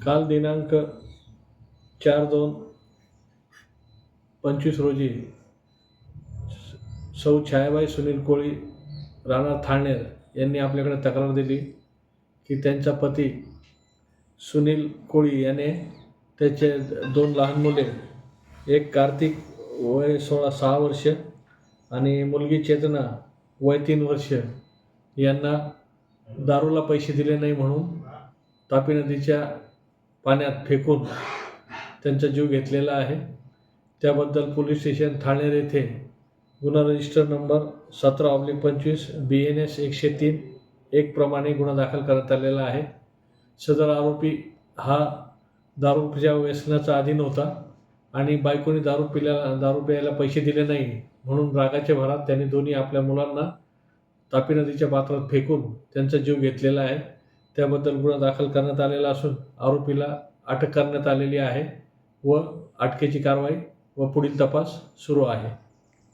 काल दिनांक चार दोन पंचवीस रोजी सौ छायाबाई सुनील कोळी राणा थाणेर यांनी आपल्याकडे तक्रार दिली की त्यांचा पती सुनील कोळी याने त्याचे दोन लहान मुले एक कार्तिक वय सोळा सहा वर्ष आणि मुलगी चेतना वय तीन वर्ष यांना दारूला पैसे दिले नाही म्हणून तापी नदीच्या पाण्यात फेकून त्यांचा जीव घेतलेला आहे. त्याबद्दल पोलीस स्टेशन ठाणेर येथे गुन्हा रजिस्टर नंबर सतरा ऑब्लिक पंचवीस बी एन एस एकशे तीन एक प्रमाणे गुन्हा दाखल करण्यात आलेला आहे. सदर आरोपी हा दारूच्या व्यसनाचा अधीन होता आणि बायकोने दारू पिल्याला दारू प्यायला पैसे दिले नाही म्हणून रागाच्या भरात त्यांनी दोन्ही आपल्या मुलांना तापी नदीच्या पात्रात फेकून त्यांचा जीव घेतलेला आहे. त्याबद्दल गुन्हा दाखल करण्यात आलेला असून आरोपीला अटक करण्यात आलेली आहे व अटकेची कारवाई व पुढील तपास सुरू आहे.